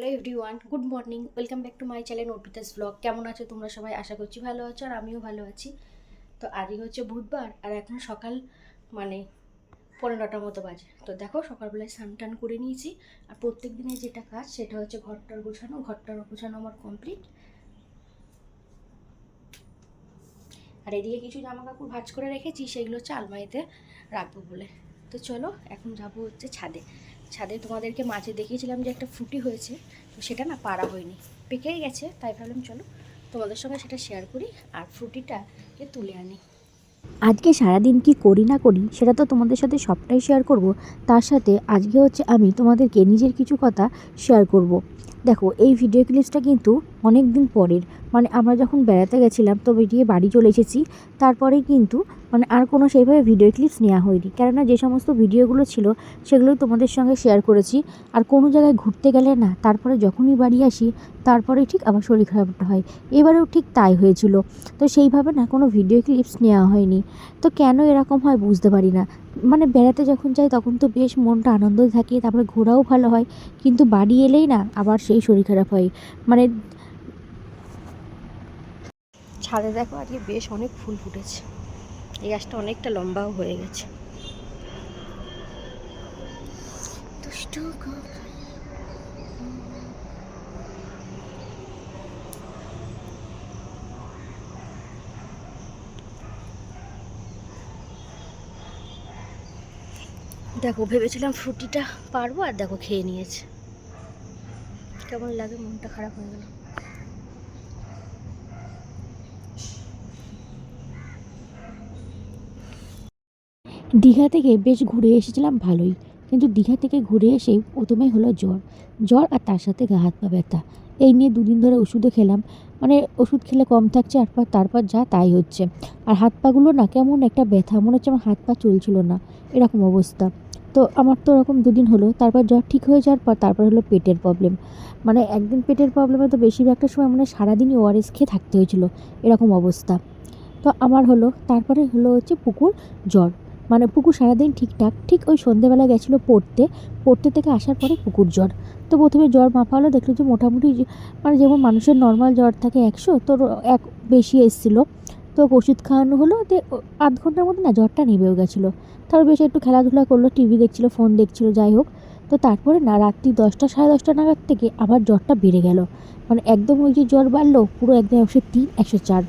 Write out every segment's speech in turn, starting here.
Hello everyone good morning welcome back to my channel Arpita's blog কেমন আছো তোমরা সবাই? আশা করছি ভালো আছো আর আমিও ভালো আছি। তো আজকে হচ্ছে বুধবার আর এখন সকাল মানে পনেরো নটার মতো বাজে। তো দেখো সকালবেলায় স্নান টান করে নিয়েছি আর প্রত্যেক দিনের যেটা কাজ সেটা হচ্ছে ঘরটার গোছানো ঘরটার গোছানো আমার কমপ্লিট আর এদিকে কিছু জামা কাপড় ভাজ করে রেখেছি, সেগুলো হচ্ছে আলমারিতে রাখব বলে। তো চলো, এখন যাব হচ্ছে ছাদে। ছাদে তোমাদেরকে মাঝে দেখিয়েছিলাম যে একটা ফুটি হয়েছে, তো সেটা না পারা হয়নি। পেকেই গেছে, তাই ভাবলাম চলো তোমাদের সঙ্গে সেটা শেয়ার করি আর ফ্রুটিটাকে তুলে আনি। আজকে সারাদিন কি করি না করি, সেটা তো তোমাদের সাথে সবটাই শেয়ার করব। তার সাথে আজকে হচ্ছে আমি তোমাদেরকে নিজের কিছু কথা শেয়ার করব। দেখো, এই ভিডিও ক্লিপসটা কিন্তু অনেক দিন পরের। মানে আমরা যখন বেড়াতে গেছিলাম তো বেরিয়ে বাড়ি চলে এসেছি। তারপরে কিন্তু মানে আর কোনো সেইভাবে ভিডিও ক্লিপস নেওয়া হয়নি। কেননা যে সমস্ত ভিডিওগুলো ছিল সেগুলোই তোমাদের সঙ্গে শেয়ার করেছি। আর কোনো জায়গায় ঘুরতে গেলে না, তারপরে যখনই বাড়ি আসি তারপরে ঠিক আবার শরীর খারাপটা হয়। এবারেও ঠিক তাই হয়েছিল। তো সেইভাবে না কোনো ভিডিও ক্লিপস নেওয়া হয়নি। তো কেন এরকম হয় বুঝতে পারি না। মানে বেড়াতে যখন যাই, তখন তো বেশ মনটা আনন্দ থাকে, তারপরে ঘোরাও ভালো হয়। কিন্তু বাড়ি এলেই না আবার সেই শরীর খারাপ হয়। মানে ছাদে দেখো আজকে বেশ অনেক ফুল ফুটেছে। এই গাছটা অনেকটা লম্বাও হয়ে গেছে। দেখো ভেবেছিলাম ফ্রুটিটা পারব আর দেখো খেয়ে নিয়েছে। কেমন লাগে মনটা খারাপ হয়ে গেল। দীঘা থেকে বেশ ঘুরে এসেছিলাম ভালোই। কিন্তু দীঘা থেকে ঘুরে এসে প্রথমে হলো জ্বর। জ্বর আর তার সাথে গা হাত পা ব্যথা। এই নিয়ে দুদিন ধরে ওষুধও খেলাম। মানে ওষুধ খেলে কম থাকছে, আর পর তারপর যা তাই হচ্ছে। আর হাত পাগুলো না কেমন একটা ব্যথা, মনে হচ্ছে আমার হাত পা চলছিল না। এরকম অবস্থা। তো আমার তো ওরকম দুদিন হলো। তারপর জ্বর ঠিক হয়ে যাওয়ার পর তারপর হলো পেটের প্রবলেম মানে একদিন পেটের প্রবলেমে তো বেশিরভাগটা সময় মানে সারাদিনই ওআরএস খেয়ে থাকতে হয়েছিল। এরকম অবস্থা। তো আমার হলো, তারপরে হলো হচ্ছে পুকুর জ্বর। মানে পুকুর সারাদিন ঠিকঠাক। ঠিক ওই সন্ধেবেলা গেছিল পড়তে। পড়তে থেকে আসার পরে পুকুর জ্বর তো প্রথমে জ্বর মাপা হলো, দেখল যে মোটামুটি মানে যেমন মানুষের নর্মাল জ্বর থাকে একশো তোর এক বেশি এসেছিল। তো ওষুধ খাওয়ানো হলো যে আধ ঘণ্টার মধ্যে না জ্বরটা নেবেও গেছিল। তারপর বেশ একটু খেলাধুলা করল টিভি দেখছিলো ফোন দেখছিলো, যাই হোক। তো তারপরে না রাত্রি দশটা সাড়ে দশটা নাগাদ থেকে আবার জ্বরটা বেড়ে গেল। মানে একদম ওই যে জ্বর বাড়লো, পুরো একদম একশো তিন, একশো চার।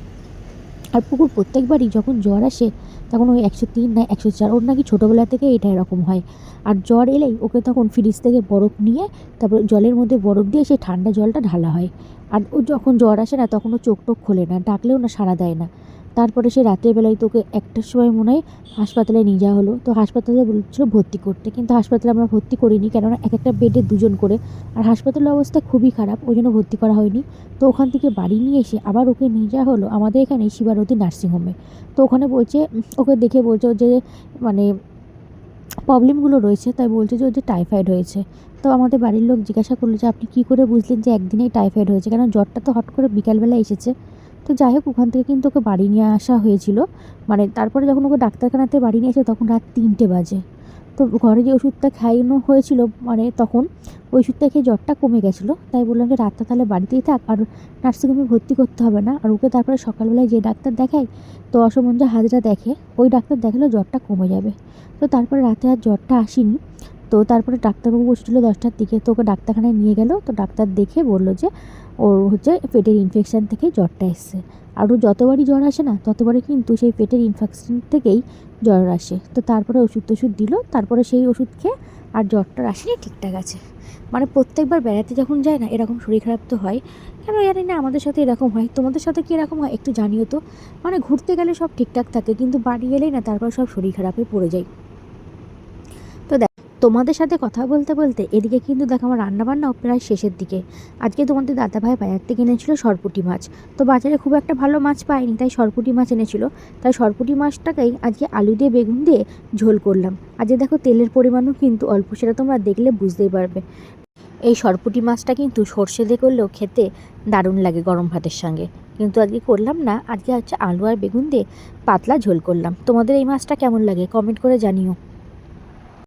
আর পুকুর প্রত্যেকবারই যখন জ্বর আসে, তখন ওই একশো তিন না একশো চার ওর নাকি ছোটোবেলা থেকে এটা এরকম হয়। আর জ্বর এলেই ওকে তখন ফ্রিজ থেকে বরফ নিয়ে তারপর জলের মধ্যে বরফ দিয়ে সেই ঠান্ডা জলটা ঢালা হয়। আর ও যখন জ্বর আসে না, তখন ও চোখ টোক খোলে না, ডাকলেও না সাড়া দেয় না। তারপরে সে রাতের বেলায় তোকে একটার সময় মনে হয় হাসপাতালে নিয়ে যাওয়া হলো। তো হাসপাতালে বলছিল ভর্তি করতে। কিন্তু হাসপাতালে আমরা ভর্তি করিনি, কেননা এক একটা বেডে দুজন করে। আর হাসপাতালের অবস্থা খুবই খারাপ, ওই জন্য ভর্তি করা হয়নি। তো ওখান থেকে বাড়ি নিয়ে এসে আবার ওকে নিয়ে যাওয়া হলো আমাদের এখানে শিবারতী নার্সিংহোমে। তো ওখানে বলছে, ওকে দেখে বলছে যে মানে প্রবলেমগুলো রয়েছে, তাই বলছে যে ওর যে টাইফয়েড হয়েছে। তো আমাদের বাড়ির লোক জিজ্ঞাসা করল যে, আপনি কী করে বুঝলেন যে একদিনেই টাইফয়েড হয়েছে? কারণ জ্বরটা তো হট করে বিকালবেলা এসেছে। তো যাই হোক, ওখান থেকে কিন্তু ওকে বাড়ি নিয়ে আসা হয়েছিল। মানে তারপরে যখন ওকে ডাক্তারখানাতে বাড়ি নিয়ে আসে, তখন রাত তিনটে বাজে। তো ঘরে যে ওষুধটা খাইনো হয়েছিল মানে তখন ওই ওষুধটা খেয়ে জ্বরটা কমে গেছিল। তাই বললাম যে, রাতটা তাহলে বাড়িতেই থাক, আর নার্সিংহোমে ভর্তি করতে হবে না। আর ওকে তারপরে সকালবেলায় যে ডাক্তার দেখায়, তো অসমঞ্জা হাজরা দেখে, ওই ডাক্তার দেখালেও জ্বরটা কমে যাবে। তো তারপরে রাতে আর জ্বরটা আসেনি। তো তারপরে ডাক্তারবাবু বসেছিলো দশটার দিকে, তো ওকে ডাক্তারখানায় নিয়ে গেল। তো ডাক্তার দেখে বলল যে, ওর হচ্ছে পেটের ইনফেকশান থেকে জ্বরটা এসছে। আর ও যতবারই জ্বর আসে না, ততবারই কিন্তু সেই পেটের ইনফেকশন থেকেই জ্বর আসে। তো তারপরে ওষুধ টষুধ দিল, তারপরে সেই ওষুধ খেয়ে আর জ্বরটা আসেনি ঠিকঠাক আছে। মানে প্রত্যেকবার বেড়াতে যখন যায় না, এরকম শরীর খারাপ তো হয়। কেন জানি না, আমাদের সাথে এরকম হয়। তোমাদের সাথে কি এরকম হয়, একটু জানিও তো। মানে ঘুরতে গেলে সব ঠিকঠাক থাকে, কিন্তু বাড়ি এলেই না, তারপর সব শরীর খারাপে পড়ে যায়। তোমাদের সাথে কথা বলতে বলতে এদিকে কিন্তু দেখো আমার রান্নাবান্নাও প্রায় শেষের দিকে। আজকে তোমাদের দাদাভাই বাজার থেকে এনেছিল সরপুটি মাছ। তো বাজারে খুব একটা ভালো মাছ পাইনি, তাই সরপুটি মাছ এনেছিল। তাই সরপুটি মাছটাকেই আজকে আলু দিয়ে, বেগুন দিয়ে ঝোল করলাম। আজকে দেখো তেলের পরিমাণও কিন্তু অল্প, সেটা তোমরা দেখলে বুঝতেই পারবে। এই সরপুটি মাছটা কিন্তু সর্ষে দিয়ে করলেও খেতে দারুণ লাগে গরম ভাতের সঙ্গে। কিন্তু আজকে করলাম না, আজকে হচ্ছে আলু আর বেগুন দিয়ে পাতলা ঝোল করলাম। তোমাদের এই মাছটা কেমন লাগে? কমেন্ট করে জানিও।